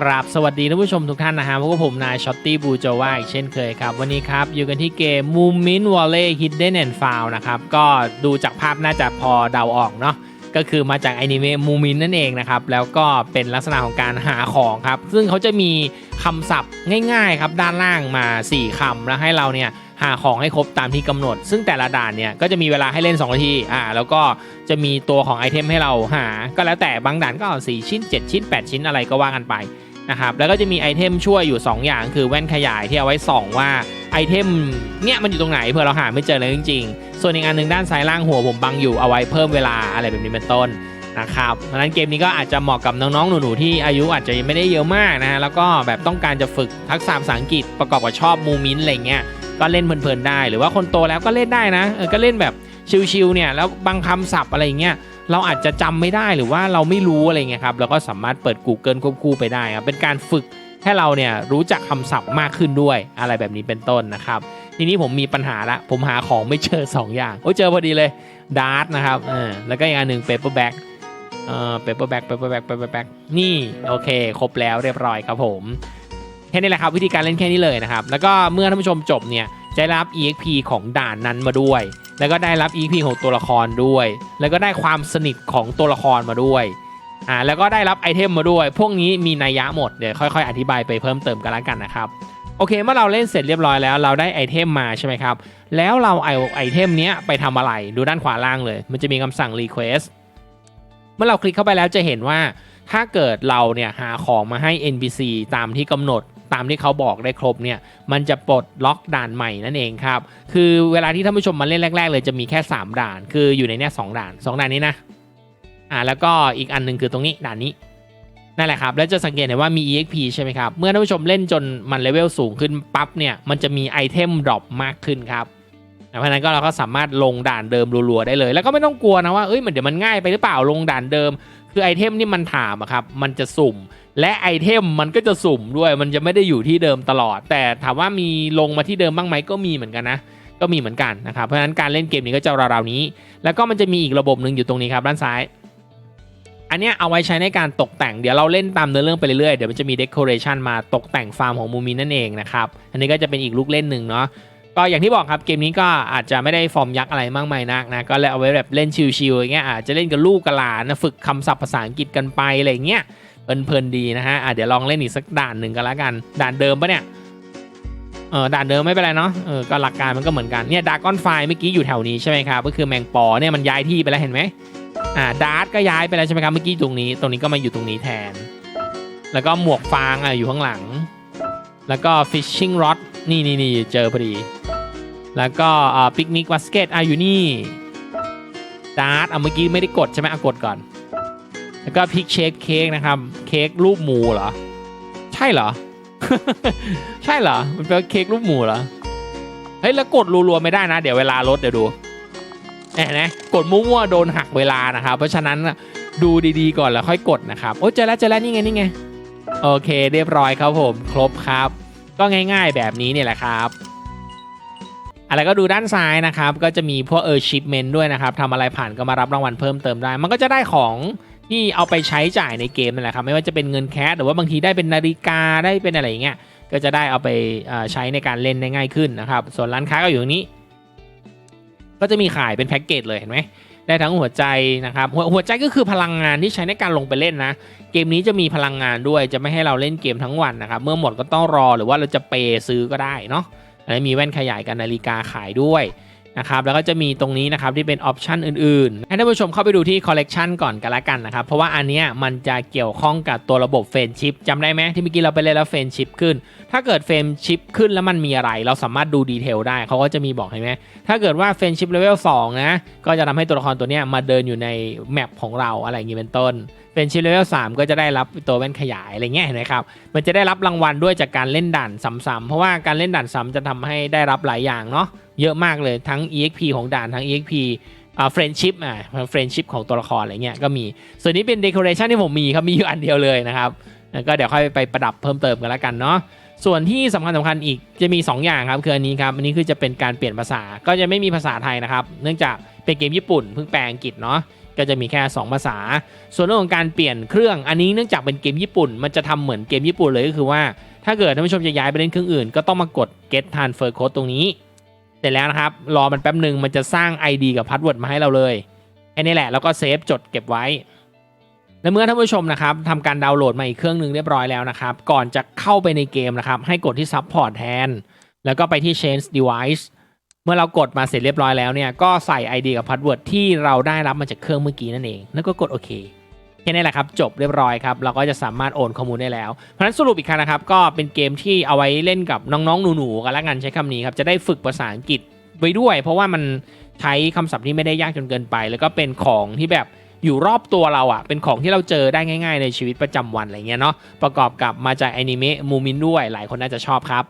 กราบสวัสดีท่านผู้ชมทุกท่านนะฮะพวกบผมนายช็อตตี้บูโจว่าอีกเช่นเคยครับ วันนี้ครับ อยู่กันที่เกม m o o m i n t Volley Hidden and Found นะครับ ก็ดูจากภาพน่าจะพอเดาออกเนาะก็คือมาจากอนิเมะ m o o m i n t นั่นเองนะครับ แล้วก็เป็นลักษณะของการหาของครับ ซึ่งเขาจะมีคำศัพท์ง่ายๆครับด้านล่างมา 4คำแล้วให้เราเนี่ยหาของให้ครบตามที่กำหนด ซึ่งแต่ละด่านเนี่ยก็จะมีเวลาให้เล่น2นาทีอ่าแล้วก็จะมีตัวของไอเทมให้เราหา ก็แล้วแต่บางด่านก็เอา4ชิ้น 7 ชิ้น 8 ชิ้นอะไรก็ว่ากันไป นะครับแล้วก็จะมีไอเทมช่วยอยู่ 2 อย่างคือแว่นขยายที่เอาไว้ส่องว่าไอเทมเนี่ยมันอยู่ตรงไหนเผื่อเราหาไม่เจอเลยจริงๆ ส่วนอีกอันหนึ่งด้านซ้ายล่างหัวผมบังอยู่เอาไว้เพิ่มเวลาอะไรแบบนี้เป็นต้นนะครับเพราะฉะนั้นเกมนี้ก็อาจจะเหมาะกับน้องๆหนูๆที่อายุอาจจะยังไม่ได้เยอะมากนะฮะแล้วก็แบบต้องการจะฝึกทักษะภาษาอังกฤษประกอบกับชอบมูมินอะไรเงี้ยก็เล่นเพลินๆได้ หรือว่าคนโตแล้วก็เล่นได้นะก็เล่นแบบชิลๆเนี่ยแล้วบางคำศัพท์อะไรเงี้ย เราอาจจะจำไม่ได้หรือว่าเราไม่รู้อะไรเงี้ยครับเราก็สามารถเปิด Google ควบคู่ไปได้ครับเป็นการฝึกให้เราเนี่ยรู้จักคำศัพท์มากขึ้นด้วยอะไรแบบนี้เป็นต้นนะครับ ทีนี้ผมมีปัญหาละ ผมหาของไม่เจอ 2 อย่าง โอ้เจอพอดีเลยดาร์ตนะครับเออแล้วก็อีกอันหนึ่งเปเปอร์แบ็กเอ่อเปเปอร์แบ็กเปเปอร์แบ็กเปเปอร์แบ็กนี่โอเค ครบแล้วเรียบร้อยครับผมแค่นี้แหละครับวิธีการเล่นแค่นี้เลยนะครับ แล้วก็เมื่อท่านผู้ชมจบเนี่ยจะรับ EXP ของด่านนั้นมาด้วย แล้วก็ได้รับ E.P. ของตัวละครด้วย แล้วก็ได้ความสนิทของตัวละครมาด้วยอ่าแล้วก็ได้รับไอเทมมาด้วย พวกนี้มีนัยยะหมดเดี๋ยวค่อยๆ อธิบายไปเพิ่มเติมกันแล้วกันนะครับโอเคเมื่อเราเล่นเสร็จเรียบร้อยแล้ว เราได้ไอเทมมาใช่ไหมครับ แล้วเราเอาไอเทมเนี้ยไปทำอะไรดูด้านขวาล่างเลย มันจะมีคำสั่ง request เมื่อเราคลิกเข้าไปแล้วจะเห็นว่าถ้าเกิดเราเนี่ยหาของมาให้ NPC ตามที่กำหนด ตามที่เขาบอกได้ครบเนี่ยมันจะปลดล็อกด่านใหม่นั่นเองครับ คือเวลาที่ท่านผู้ชมมาเล่นแรก ๆ เลยจะมีแค่ 3 ด่าน คืออยู่ในเนี้ยสด่าน 2 ด่านนี้นะอ่าแล้วก็อีกอันหนึ่งคือตรงนี้ด่านนี้นั่นแหละครับ แล้วจะสังเกตเห็นว่ามี EXP ใช่ไหมครับ เมื่อท่านผู้ชมเล่นจนมันเลเวลสูงขึ้นปั๊บเนี่ย มันจะมีไอเทมดรอปมากขึ้นครับ เพราะนั้นก็เราก็สามารถลงด่านเดิมรัวๆได้เลย แล้วก็ไม่ต้องกลัวนะว่าเอ้ยมันเดี๋ยวมันง่ายไปหรือเปล่าลงด่านเดิม คือไอเทมที่มันถามอะครับมันจะสุ่ม และไอเทมมันก็จะสุ่มด้วย มันจะไม่ได้อยู่ที่เดิมตลอด แต่ถามว่ามีลงมาที่เดิมบ้างไหมก็มีเหมือนกันนะก็มีเหมือนกันนะครับเพราะฉะนั้นการเล่นเกมนี้ก็จะราวๆนี้ แล้วก็มันจะมีอีกระบบหนึ่งอยู่ตรงนี้ครับด้านซ้าย อันเนี้ยเอาไว้ใช้ในการตกแต่งเดี๋ยวเราเล่นตามเนื้อเรื่องไปเรื่อยๆเดี๋ยวมันจะมีเด o อเรชันมาตกแต่งฟาร์มของมูมินนั่นเองนะครับอันนี้ก็จะเป็นอีกลูกเล่นหนึ่งเนาะ ก็อย่างที่บอกครับเกมนี้ก็อาจจะไม่ได้ฟอร์มยักษ์อะไรมากมายนักนะก็เลยเอาไว้แบบเล่นชิลๆอย่างเงี้ยอาจจะเล่นกับลูกกับหลานนะฝึกคำศัพท์ภาษาอังกฤษกันไปอะไรเงี้ยเพลินๆดีนะฮะอะเดี๋ยวลองเล่นอีกสักด่านหนึ่งกันแล้วกัน ด่านเดิมปะเนี่ยเออด่านเดิมไม่เป็นไรเนาะเออก็หลักการมันก็เหมือนกันเนี่ยดากอนไฟเมื่อกี้อยู่แถวนี้ใช่ไหมครับก็คือแมงปอเนี่ยมันย้ายที่ไปแล้วเห็นไหมอ่าดาร์ตก็ย้ายไปแล้วใช่ไหมครับเมื่อกี้ตรงนี้ ตรงนี้ก็มาอยู่ตรงนี้แทน แล้วก็หมวกฟางอะอยู่ข้างหลัง แล้วก็ fishing rod นี่นี่นี่เจอพอดี แล้วก็ปิกนิกบาสเกตอะอยู่นี่ดาร์ตอะเมื่อกี้ไม่ได้กดใช่ไหมอะกดก่อน แล้วก็พิกเชคเค้กนะครับ เค้กรูปหมูเหรอ ใช่เหรอ ใช่เหรอ มันเป็นเค้กรูปหมูเหรอ เฮ้ย แล้วกดรัวๆไม่ได้นะ เดี๋ยวเวลาลดเดี๋ยวดูเห็นไหมกดมั่วๆโดนหักเวลานะครับ เพราะฉะนั้นดูดีๆก่อนแล้วค่อยกดนะครับ โอ้เจอแล้วเจอแล้วนี่ไงนี่ไง โอเค เรียบร้อยครับผม ครบครับ ก็ง่าย ๆแบบนี้เนี่ยแหละครับ อะไรก็ดูด้านซ้ายนะครับ ก็จะมีพวกเออชิปเมนด้วยนะครับทำอะไรผ่านก็มารับรางวัลเพิ่มเติมได้ มันก็จะได้ของที่เอาไปใช้จ่ายในเกมนั่นแหละครับ ไม่ว่าจะเป็นเงินแคสหรือว่าบางทีได้เป็นนาฬิกาได้เป็นอะไรอย่างเงี้ยก็จะได้เอาไปใช้ในการเล่นได้ง่ายขึ้นนะครับ ส่วนร้านค้าก็อยู่ตรงนี้ ก็จะมีขายเป็นแพ็กเกจเลยเห็นไหมได้ทั้งหัวใจนะครับหัวหัวใจก็คือพลังงานที่ใช้ในการลงไปเล่นนะ เกมนี้จะมีพลังงานด้วยจะไม่ให้เราเล่นเกมทั้งวันนะครับ เมื่อหมดก็ต้องรอหรือว่าเราจะเปย์ซื้อก็ได้เนาะ และมีแว่นขยายกันนาฬิกาขายด้วย นะครับแล้วก็จะมีตรงนี้นะครับที่เป็นออปชันอื่นๆ ให้ท่านผู้ชมเข้าไปดูที่คอลเลกชันก่อนกันละกันนะครับ เพราะว่าอันเนี้ยมันจะเกี่ยวข้องกับตัวระบบเฟรนชิพจำได้ไหมที่เมื่อกี้เราไปเล่นแล้วเฟรนชิพขึ้น ถ้าเกิดเฟรมชิปขึ้นแล้วมันมีอะไร เราสามารถดูดีเทลได้เขาก็จะมีบอกเห็นไหมถ้าเกิดว่าเฟรมชิปเลเวล2นะก็จะทำให้ตัวละครตัวเนี้ยมาเดินอยู่ในแมปของเราอะไรอย่างนี้เป็นต้นเฟรมชิปเลเวล3ก็จะได้รับตัวแว่นขยายอะไรเงี้ยเห็นไหมครับ มันจะได้รับรางวัลด้วยจากการเล่นด่านซ้ำๆเพราะว่าการเล่นด่านซ้ำจะทำให้ได้รับหลายอย่างเนาะ เยอะมากเลยทั้ง EXP ของด่านทั้ง EXP อ่าเฟรนชิพอ่าเฟรนชิพของตัวละครอะไรเงี้ยก็มีส่วนนี้เป็นเด o r a t i o n ที่ผมมีครับมีอยู่อันเดียวเลยนะครับแล้วก็เดี๋ยวค่อยไปประดับเพิ่มเติมกันแล้วกันเนาะส่วนที่สำคัญสำคัญอีกจะมี 2 อย่างครับคืออันนี้ครับอันนี้คือจะเป็นการเปลี่ยนภาษาก็จะไม่มีภาษาไทยนะครับ เนื่องจากเป็นเกมญี่ปุ่นเพิ่งแปลอังกฤษเนาะก็จะมีแค่ 2 ภาษา ส่วนเรื่องของการเปลี่ยนเครื่องอันนี้เนื่องจากเป็นเกมญี่ปุ่น มันจะทำเหมือนเกมญี่ปุ่นเลยก็คือว่าถ้าเกิดท่านผู้ชมจะย้ายไปเล่นเครื่องอื่น ก็ต้องมากด get transfer code ตรงนี้ เสร็จแล้วนะครับ รอมันแป๊บหนึ่งมันจะสร้าง ID กับพาสเวิร์ดมาให้เราเลยแค่นี้แหละแล้วก็เซฟจดเก็บไว้ และเมื่อท่านผู้ชมนะครับทำการดาวน์โหลดมาอีกเครื่องหนึ่งเรียบร้อยแล้วนะครับ ก่อนจะเข้าไปในเกมนะครับ ให้กดที่ support แทน แล้วก็ไปที่ change device เมื่อเรากดมาเสร็จเรียบร้อยแล้วเนี่ยก็ใส่ ID กับพาสเวิร์ดที่เราได้รับมาจากเครื่องเมื่อกี้นั่นเอง แล้วก็กดโอเค แค่นี้แหละครับจบเรียบร้อยครับเราก็จะสามารถโอนข้อมูลได้แล้ว เพราะฉะนั้นสรุปอีกครั้งนะครับก็เป็นเกมที่เอาไว้เล่นกับน้องๆหนูๆกันแล้วกันใช้คำนี้ครับจะได้ฝึกภาษาอังกฤษไว้ด้วย เพราะว่ามันใช้คำศัพท์ที่ไม่ได้ยากจนเกินไป แล้วก็เป็นของที่แบบอยู่รอบตัวเราอะ่ะ เป็นของที่เราเจอได้ง่าย ๆ ในชีวิตประจำวันอะไรเงี้ยเนาะประกอบกับมาจากแอนิเมะมูมินด้วยหลายคนน่าจะชอบครับ